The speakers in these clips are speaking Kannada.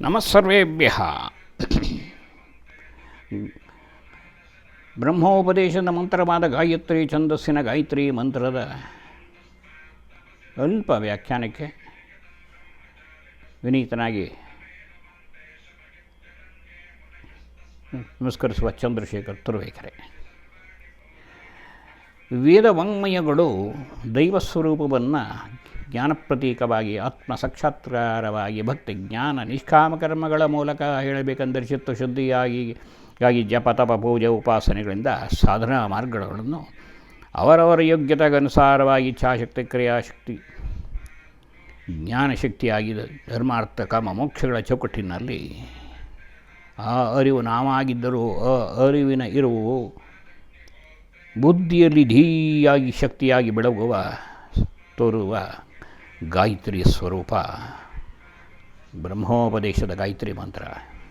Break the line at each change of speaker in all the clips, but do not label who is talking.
ನಮಸ್ಸರ್ವೇಭ್ಯ ಬ್ರಹ್ಮೋಪದೇಶದ ಮಂತ್ರವಾದ ಗಾಯತ್ರಿ ಛಂದಸ್ಸಿನ ಗಾಯತ್ರಿ ಮಂತ್ರದ ಅಲ್ಪ ವ್ಯಾಖ್ಯಾನಕ್ಕೆ ವಿನೀತನಾಗಿ ನಮಸ್ಕರಿಸುವ ಚಂದ್ರಶೇಖರ್ ತುರುವೇಕರೆ. ವೇದ ವಾಂಗ್ಮಯಗಳು ದೈವ ಸ್ವರೂಪವನ್ನು ಜ್ಞಾನ ಪ್ರತೀಕವಾಗಿ ಆತ್ಮ ಸಾಕ್ಷಾತ್ಕಾರವಾಗಿ ಭಕ್ತಿ, ಜ್ಞಾನ, ನಿಷ್ಕಾಮ ಕರ್ಮಗಳ ಮೂಲಕ ಹೇಳಬೇಕೆಂದರೆ ಚಿತ್ತಶುದ್ಧಿಯಾಗಿ ಗಾಗಿ ಜಪ, ತಪ, ಪೂಜೆ, ಉಪಾಸನೆಗಳಿಂದ ಸಾಧನಾ ಮಾರ್ಗಗಳನ್ನು ಅವರವರ ಯೋಗ್ಯತೆಗನುಸಾರವಾಗಿ ಇಚ್ಛಾಶಕ್ತಿ ಕ್ರಿಯಾಶಕ್ತಿ ಜ್ಞಾನಶಕ್ತಿಯಾಗಿ ಧರ್ಮಾರ್ಥ, ಕಮ, ಮೋಕ್ಷಗಳ ಚೌಕಟ್ಟಿನಲ್ಲಿ ಆ ಅರಿವು ನಾವಾಗಿದ್ದರೂ, ಆ ಅರಿವಿನ ಇರುವು ಬುದ್ಧಿಯಲ್ಲಿ ಧೀಯಾಗಿ ಶಕ್ತಿಯಾಗಿ ಬೆಳಗುವ, ತೋರುವ ಗಾಯತ್ರಿ ಸ್ವರೂಪ. ಬ್ರಹ್ಮೋಪದೇಶದ ಗಾಯತ್ರಿ ಮಂತ್ರ.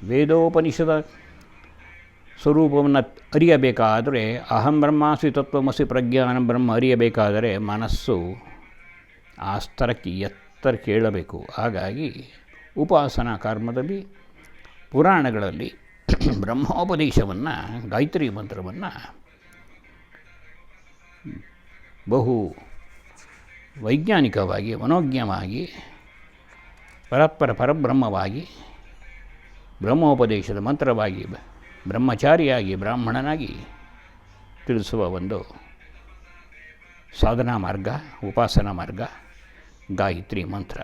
ವೇದೋಪನಿಷದ ಸ್ವರೂಪವನ್ನು ಅರಿಯಬೇಕಾದರೆ, ಅಹಂ ಬ್ರಹ್ಮಾಸಿ ತತ್ವಮಸಿ ಪ್ರಜ್ಞಾನ ಬ್ರಹ್ಮ ಅರಿಯಬೇಕಾದರೆ ಮನಸ್ಸು ಆ ಸ್ತರಕ್ಕೆ ಎತ್ತರ ಕೇಳಬೇಕು. ಹಾಗಾಗಿ ಉಪಾಸನಾ ಕರ್ಮದಲ್ಲಿ, ಪುರಾಣಗಳಲ್ಲಿ ಬ್ರಹ್ಮೋಪದೇಶವನ್ನು, ಗಾಯತ್ರಿ ಮಂತ್ರವನ್ನು ಬಹು ವೈಜ್ಞಾನಿಕವಾಗಿ, ಮನೋಜ್ಞವಾಗಿ, ಪರಸ್ಪರ ಪರಬ್ರಹ್ಮವಾಗಿ, ಬ್ರಹ್ಮೋಪದೇಶದ ಮಂತ್ರವಾಗಿ, ಬ್ರಹ್ಮಚಾರಿಯಾಗಿ, ಬ್ರಾಹ್ಮಣನಾಗಿ ತಿಳಿಸುವ ಒಂದು ಸಾಧನಾ ಮಾರ್ಗ, ಉಪಾಸನಾ ಮಾರ್ಗ, ಗಾಯತ್ರಿ ಮಂತ್ರ.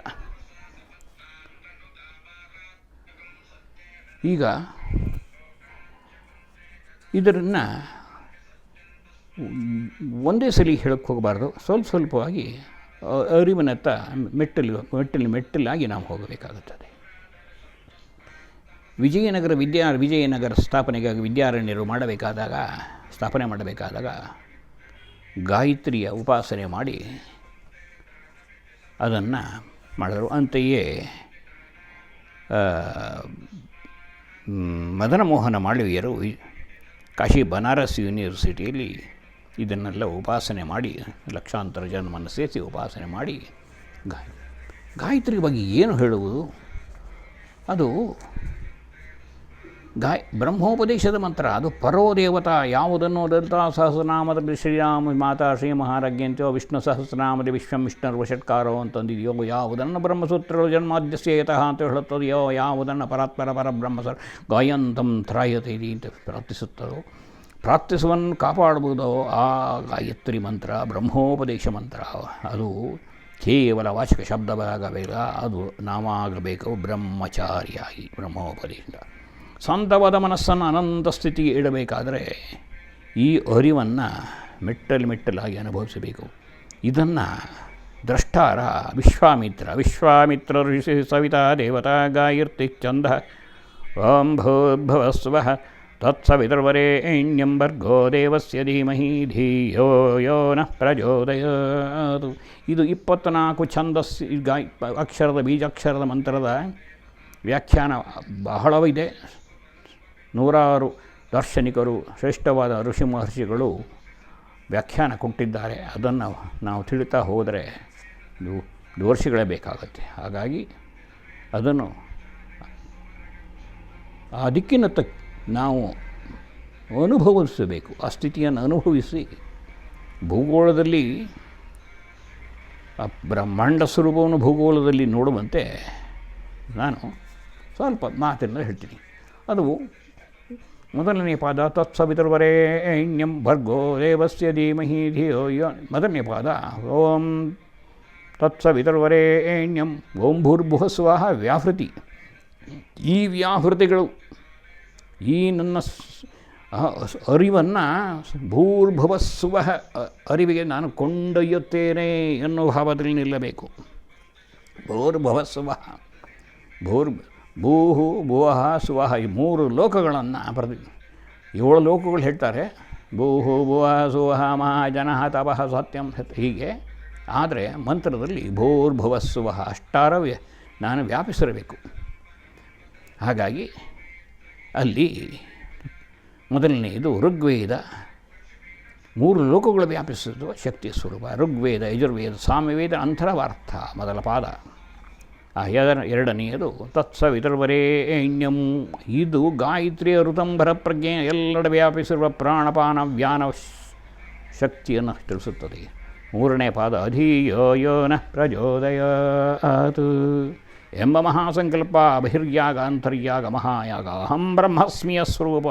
ಈಗ ಇದನ್ನು ಒಂದೇ ಸಲ ಹೇಳಕ್ಕೆ ಹೋಗಬಾರ್ದು. ಸ್ವಲ್ಪ ಸ್ವಲ್ಪವಾಗಿ ಅರಿವಿನತ್ತ ಮೆಟ್ಟಲು ಮೆಟ್ಟಲು, ಮೆಟ್ಟಲಾಗಿ ನಾವು ಹೋಗಬೇಕಾಗುತ್ತದೆ. ವಿಜಯನಗರ ವಿದ್ಯಾ ವಿಜಯನಗರ ಸ್ಥಾಪನೆಗಾಗಿ ವಿದ್ಯಾರಣ್ಯರು ಮಾಡಬೇಕಾದಾಗ, ಸ್ಥಾಪನೆ ಮಾಡಬೇಕಾದಾಗ ಗಾಯತ್ರಿಯ ಉಪಾಸನೆ ಮಾಡಿ ಅದನ್ನು ಮಾಡಿದರು. ಅಂತೆಯೇ ಮದನ ಮೋಹನ ಮಾಳವೀಯರು, ಕಾಶಿ ಬನಾರಸ್ ಯೂನಿವರ್ಸಿಟಿಯಲ್ಲಿ ಇದನ್ನೆಲ್ಲ ಉಪಾಸನೆ ಮಾಡಿ, ಲಕ್ಷಾಂತರ ಜನ್ಮನ್ನು ಸೇರಿಸಿ ಉಪಾಸನೆ ಮಾಡಿ, ಗಾಯ ಗಾಯತ್ರಿ ಬಗ್ಗೆ ಏನು ಹೇಳುವುದು? ಅದು ಗಾಯ, ಬ್ರಹ್ಮೋಪದೇಶದ ಮಂತ್ರ, ಅದು ಪರೋ ದೇವತಾ, ಯಾವುದನ್ನು ದಲಿತಾ ಸಹಸ್ರನಾಮದ ಶ್ರೀರಾಮ ಮಾತಾ ಶ್ರೀ ಮಹಾರಾಜ್ಯಂತೆಯೋ ವಿಷ್ಣು ಸಹಸ್ರನಾಮದ ವಿಶ್ವಂ ವಿಷ್ಣುರ್ವ ಷಟ್ಕಾರೋ ಅಂತಂದಿದೆಯೋ, ಯಾವುದನ್ನು ಬ್ರಹ್ಮಸೂತ್ರಗಳು ಜನ್ಮಾದ್ಯಸ್ಯತಃ ಅಂತ ಹೇಳುತ್ತದೆಯೋ, ಯಾವುದನ್ನು ಪರಾತ್ಪರ ಪರಬ್ರಹ್ಮ ಸರ್, ಗಾಯಂತಂ ತ್ರಾಯತೆ ಅಂತ ಪ್ರಾರ್ಥಿಸುತ್ತದೋ ಪ್ರಾರ್ಥಿಸುವನ್ನು ಕಾಪಾಡುವುದೋ ಆ ಗಾಯತ್ರಿ ಮಂತ್ರ, ಬ್ರಹ್ಮೋಪದೇಶ ಮಂತ್ರ. ಅದು ಕೇವಲ ವಾಚಕ ಶಬ್ದವಾಗಬೇಕ ಅದು ನಾವಾಗಬೇಕು ಬ್ರಹ್ಮಚಾರಿಯಾಗಿ, ಬ್ರಹ್ಮೋಪದೇಶ. ಸ್ವಂತವಾದ ಮನಸ್ಸನ್ನು ಅನಂತ ಸ್ಥಿತಿಗೆ ಇಡಬೇಕಾದರೆ ಈ ಅರಿವನ್ನು ಮೆಟ್ಟಲು ಮೆಟ್ಟಲಾಗಿ ಅನುಭವಿಸಬೇಕು. ಇದನ್ನು ದ್ರಷ್ಟಾರ, ವಿಶ್ವಾಮಿತ್ರ ವಿಶ್ವಾಮಿತ್ರ ಋಷಿ ಸವಿತಾ ದೇವತಾ ಗಾಯರ್ತಿ ಚಂದ ಓಂ ಭೂರ್ಭುವಸ್ವ ತತ್ಸವಿತರ್ವರೇಣ್ಯಂ ಭರ್ಗೋ ದೇವಸ್ಯ ಧೀಮಹಿ ಧೀಯೋ ಯೋ ನಃ ಪ್ರಚೋದಯಾತು ಇದು ಇಪ್ಪತ್ತ್ನಾಲ್ಕು ಛಂದಸ್ ಅಕ್ಷರದ, ಬೀಜಾಕ್ಷರದ ಮಂತ್ರದ ವ್ಯಾಖ್ಯಾನ ಬಹಳವಿದೆ. ನೂರಾರು ದಾರ್ಶನಿಕರು, ಶ್ರೇಷ್ಠವಾದ ಋಷಿ ಮಹರ್ಷಿಗಳು ವ್ಯಾಖ್ಯಾನ ಕೊಟ್ಟಿದ್ದಾರೆ ಅದನ್ನು ನಾವು ತಿಳಿತಾ ಹೋದರೆ ಇದು ವರ್ಷಗಳೇ ಬೇಕಾಗುತ್ತೆ. ಹಾಗಾಗಿ ಅದನ್ನು ಆ ದಿಕ್ಕಿನತ್ತ ನಾವು ಅನುಭವಿಸಬೇಕು, ಆ ಸ್ಥಿತಿಯನ್ನು ಅನುಭವಿಸಿ. ಭೂಗೋಳದಲ್ಲಿ ಆ ಬ್ರಹ್ಮಾಂಡ ಸ್ವರೂಪವನ್ನು ಭೂಗೋಳದಲ್ಲಿ ನೋಡುವಂತೆ ನಾನು ಸ್ವಲ್ಪ ಮಾತಿನಿಂದ ಹೇಳ್ತೀನಿ. ಅದು ಮೊದಲನೇ ಪಾದ ತತ್ಸವಿತರ್ವರೇಣ್ಯಂ ಭರ್ಗೋ ದೇವಸ್ಯ ಧೀಮಹಿ ಧಿಯೋ ಯೋ, ಮೊದಲನೇ ಪಾದ, ಓಂ ತತ್ಸವಿತರ್ವರೇಣ್ಯಂ ಓಂ ಭೂರ್ಭುವ ಸ್ವಾಹ ವ್ಯಾಹೃತಿ. ಈ ವ್ಯಾಹೃತಿಗಳು ಈ ನನ್ನ ಅರಿವನ್ನು ಭೂರ್ಭವಸ್ಸುವ ಅರಿವಿಗೆ ನಾನು ಕೊಂಡೊಯ್ಯುತ್ತೇನೆ ಎನ್ನುವ ಭಾವದಲ್ಲಿ ನಿಲ್ಲಬೇಕು. ಭೂರ್ಭವಸ್ಸುವ ಭೂರ್, ಭೂಹು ಭುವಃ ಸುವಹ ಈ ಮೂರು ಲೋಕಗಳನ್ನು ಪ್ರತಿ, ಏಳು ಲೋಕಗಳು ಹೇಳ್ತಾರೆ. ಭೂಹು ಭುವ ಸುವಹ, ಮಹಾ ಜನಃ ತಪಃ, ಸತ್ಯಂ ಹೀಗೆ. ಆದರೆ ಮಂತ್ರದಲ್ಲಿ ಭೂರ್ಭುವಸ್ಸುವ ಅಷ್ಟಾರ ನಾನು ವ್ಯಾಪಿಸಿರಬೇಕು. ಹಾಗಾಗಿ ಅಲ್ಲಿ ಮೊದಲನೆಯದು ಋಗ್ವೇದ. ಮೂರು ಲೋಕಗಳು ವ್ಯಾಪಿಸುವುದು ಶಕ್ತಿ ಸ್ವರೂಪ. ಋಗ್ವೇದ, ಯಜುರ್ವೇದ, ಸಾಮ್ಯವೇದ ಅಂತರವಾರ್ಥ ಮೊದಲ ಪಾದ. ಎರ- ಎರಡನೆಯದು ತತ್ಸವಿತರ್ವರೇಣ್ಯಂ ಇದು ಗಾಯತ್ರಿಯ ಋತಂಬರ ಪ್ರಜ್ಞೆ ಎಲ್ಲೆಡೆ ವ್ಯಾಪಿಸಿರುವ ಪ್ರಾಣಪಾನ ವ್ಯಾನ ಶಕ್ತಿಯನ್ನು ತಿಳಿಸುತ್ತದೆ. ಮೂರನೇ ಪಾದ ಅಧೀಯೋ ಯೋ ನ ಎಂಬ ಮಹಾಸಂಕಲ್ಪ ಬಹಿರ್ಯಾಗ ಅಂತರ್ಯಾಗ, ಮಹಾಯಾಗ, ಅಹಂ ಬ್ರಹ್ಮಸ್ಮಿಯ ಸ್ವರೂಪ.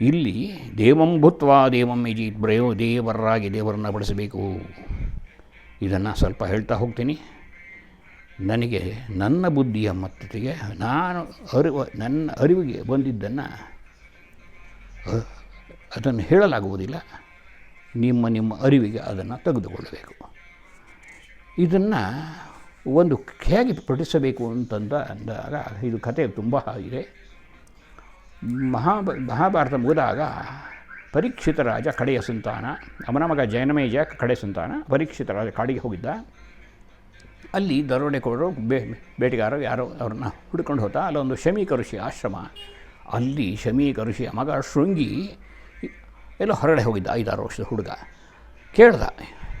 ಇಲ್ಲಿ ದೇವಂ ಭೂತ್ವ, ದೇವಂ ಇಜಿ ಬ್ರಯೋ ದೇವರಾಗಿ ದೇವರನ್ನು ಬಡಿಸಬೇಕು ಇದನ್ನು ಸ್ವಲ್ಪ ಹೇಳ್ತಾ ಹೋಗ್ತೀನಿ. ನನಗೆ ನನ್ನ ಬುದ್ಧಿಯ ಮತ್ತತೆಗೆ ನಾನು ಅರಿವ, ನನ್ನ ಅರಿವಿಗೆ ಬಂದಿದ್ದನ್ನು ಅದನ್ನು ಹೇಳಲಾಗುವುದಿಲ್ಲ. ನಿಮ್ಮ ನಿಮ್ಮ ಅರಿವಿಗೆ ಅದನ್ನು ತೆಗೆದುಕೊಳ್ಳಬೇಕು. ಇದನ್ನು ಒಂದು ಹೇಗೆ ಪಠಿಸಬೇಕು ಅಂತಂದ ಅಂದಾಗ ಇದು ಕತೆ ತುಂಬ ಇದೆ. ಮಹಾಭ ಮಹಾಭಾರತ ಮುಗಿದಾಗ ಪರೀಕ್ಷಿತ ರಾಜ ಕಡೆಯ ಸಂತಾನ, ಅವನ ಮಗ ಜಯನಮೇಜ ಕಡೆ ಸಂತಾನ, ಪರೀಕ್ಷಿತ ರಾಜ ಕಾಡಿಗೆ ಹೋಗಿದ್ದ. ಅಲ್ಲಿ ದರೋಡೆಕೋಡರು ಬೇ ಬೇಟೆಗಾರರು ಯಾರೋ ಅವ್ರನ್ನ ಹುಡ್ಕೊಂಡು ಹೋತ ಅಲ್ಲೊಂದು ಶಮೀಕ ಋಷಿ ಆಶ್ರಮ. ಅಲ್ಲಿ ಶಮೀಕ ಋಷಿಯ ಮಗ ಶೃಂಗಿ ಎಲ್ಲೋ ಹೊರಗಡೆ ಹೋಗಿದ್ದ, ಐದಾರು ವರ್ಷದ ಹುಡುಗ. ಕೇಳ್ದ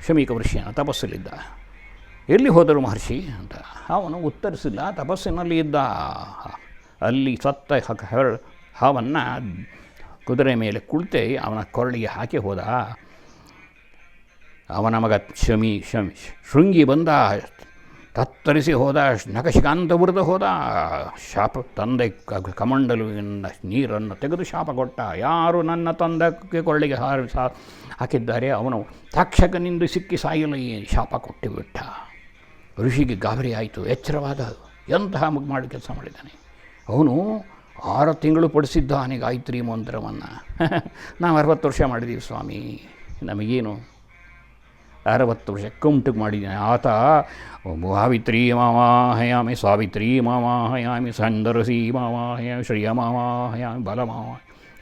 ಶಮೀಕ ಋಷಿಯನ್ನು ತಪಸ್ಸಲ್ಲಿದ್ದ. ಎಲ್ಲಿ ಹೋದರು ಮಹರ್ಷಿ ಅಂತ. ಅವನು ಉತ್ತರಿಸಿಲ್ಲ ತಪಸ್ಸಿನಲ್ಲಿ ಇದ್ದ ಅಲ್ಲಿ ಸತ್ತ ಹೆರ- ಹಾವನ್ನು ಕುದುರೆ ಮೇಲೆ ಕುಳಿತೆ ಅವನ ಕೊರಳಿಗೆ ಹಾಕಿ ಹೋದ. ಅವನ ಮಗ ಶಮಿ ಶಮಿ ಶೃಂಗಿ ಬಂದ, ತತ್ತರಿಸಿ ಹೋದ ನಖಶಿಕಾಂತ ಬುರಿದು ಹೋದ. ಶಾಪ ತಂದೆ ಕಮಂಡಲುವಿನ ನೀರನ್ನು ತೆಗೆದು ಶಾಪ ಕೊಟ್ಟ. ಯಾರು ನನ್ನ ತಂದಕ್ಕೆ ಕೊರಳಿಗೆ ಹಾರಿ ಹಾಕಿದ್ದಾರೆ, ಅವನು ತಕ್ಷಕನಿಂದ ಸಿಕ್ಕಿ ಸಾಯಲು ಶಾಪ ಕೊಟ್ಟು ಬಿಟ್ಟ. ಋಷಿಗೆ ಗಾಬರಿ ಆಯಿತು, ಎಚ್ಚರವಾದ ಎಂತಹ ಮಗ್ ಮಾಡಿ ಕೆಲಸ ಮಾಡಿದ್ದಾನೆ? ಅವನು ಆರು ತಿಂಗಳು ಪಡಿಸಿದ್ದಾನೆ ಗಾಯತ್ರಿ ಮಂತ್ರವನ್ನು. ನಾವು ಅರವತ್ತು ವರ್ಷ ಮಾಡಿದ್ದೀವಿ ಸ್ವಾಮಿ. ನಮಗೇನು? ಅರವತ್ತು ವರ್ಷ ಕುಂಟು ಮಾಡಿದ್ದೀನಿ. ಆತ ಸಾವಿತ್ರಿ ಮಾವಾಹಯಾಮಿ ಸಾವಿತ್ರಿ ಮಾವಾಹಯಾಮಿ ಸಂದರಸಿ ಮಾವಾಹಯಾಮಿ ಶ್ರಿಯ ಮಾವಾಹಯಾಮಿ ಬಲ ಮಾವ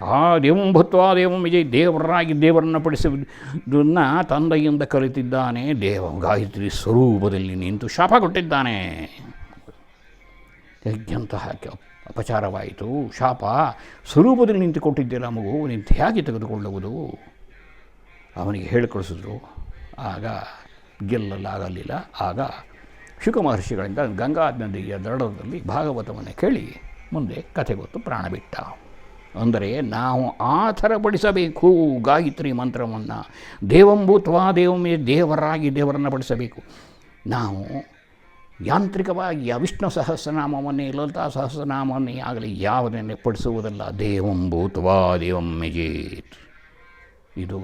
ಆ ದೇವಂ ದೇವಂ ವಿಜಯ್ ದೇವರಾಗಿ ದೇವರನ್ನು ಪಡಿಸುವುದನ್ನು ತಂದೆಯಿಂದ ಕಲಿತಿದ್ದಾನೆ. ದೇವ ಗಾಯತ್ರಿ ಸ್ವರೂಪದಲ್ಲಿ ನಿಂತು ಶಾಪ ಕೊಟ್ಟಿದ್ದಾನೆ. ಯಜ್ಞಂತಹ ಅಪಚಾರವಾಯಿತು. ಶಾಪ ಸ್ವರೂಪದಲ್ಲಿ ನಿಂತು ಕೊಟ್ಟಿದ್ದಿಲ್ಲ ಮಗು ನಿಂತು ಹೇಗೆ ತೆಗೆದುಕೊಳ್ಳುವುದು? ಅವನಿಗೆ ಹೇಳಿ ಕಳಿಸಿದ್ರು ಆಗ ಗೆಲ್ಲಲಾಗಲಿಲ್ಲ. ಆಗ ಶುಕ ಮಹರ್ಷಿಗಳಿಂದ ಗಂಗಾ ನದಿಯ ದಡದಲ್ಲಿ ಭಾಗವತವನ್ನು ಕೇಳಿ ಮುಂದೆ ಕಥೆ ಗೊತ್ತು ಪ್ರಾಣ ಬಿಟ್ಟ ಅಂದರೆ ನಾವು ಆ ಥರ ಪಡಿಸಬೇಕು ಗಾಯತ್ರಿ ಮಂತ್ರವನ್ನು. ದೇವಂಭೂತ್ವಾ ದೇವಮೇ ದೇವರಾಗಿ ದೇವರನ್ನು ಪಡಿಸಬೇಕು. ನಾವು ಯಾಂತ್ರಿಕವಾಗಿ ಆ ವಿಷ್ಣು ಸಹಸ್ರನಾಮವನ್ನೇ, ಲಲಿತಾ ಸಹಸ್ರನಾಮವನ್ನೇ ಆಗಲಿ ಯಾವುದನ್ನೇ ಪಡಿಸುವುದಲ್ಲ ದೇವಂ ಭೂತ್ವಾ ದೇವಂ ಮೆಜೇತ್ ಇದು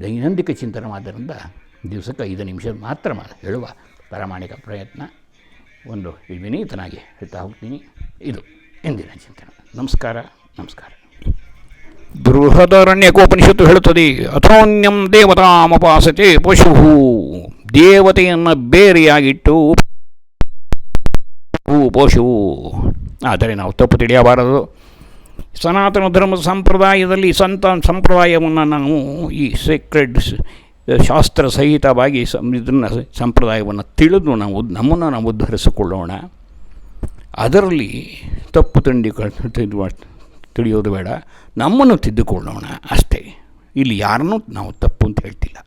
ದೈನಂದಿಕ ಚಿಂತನವಾದ್ದರಿಂದ ದಿವಸಕ್ಕೆ ಐದು ನಿಮಿಷ ಮಾತ್ರ ಹೇಳುವ ಪ್ರಾಮಾಣಿಕ ಪ್ರಯತ್ನ. ಒಂದು ವಿನೀತನಾಗಿ ಹೇಳ್ತಾ ಹೋಗ್ತೀನಿ. ಇದು. ಇಂದಿನ ಚಿಂತನೆ. ನಮಸ್ಕಾರ ನಮಸ್ಕಾರ. ಬೃಹದರಣ್ಯಕೋಪನಿಷತ್ತು ಹೇಳುತ್ತದೆ, ಅಥೋನ್ಯಂ ದೇವತಾಮಪಾಸತೆ ಪಶು, ದೇವತೆಯನ್ನು ಬೇರೆಯಾಗಿಟ್ಟು ಪಶು ಆದರೆ ನಾವು ತಪ್ಪು ತಿಳಿಯಬಾರದು. ಸನಾತನ ಧರ್ಮದ ಸಂಪ್ರದಾಯದಲ್ಲಿ ಸಂತ ಸಂಪ್ರದಾಯವನ್ನು ನಾವು ಈ ಸೀಕ್ರೆಡ್ ಶಾಸ್ತ್ರ ಸಹಿತವಾಗಿ ಇದನ್ನು ಸಂಪ್ರದಾಯವನ್ನು ತಿಳಿದು ನಾವು ನಮ್ಮನ್ನು ನಾವು ಉದ್ಧರಿಸಿಕೊಳ್ಳೋಣ. ಅದರಲ್ಲಿ ತಪ್ಪು ತಿಂಡಿ ತಿಳಿಯೋದು ಬೇಡ. ನಮ್ಮನ್ನು ತಿದ್ದುಕೊಳ್ಳೋಣ ಅಷ್ಟೇ. ಇಲ್ಲಿ ಯಾರನ್ನೂ ನಾವು ತಪ್ಪು ಅಂತ ಹೇಳ್ತಿಲ್ಲ.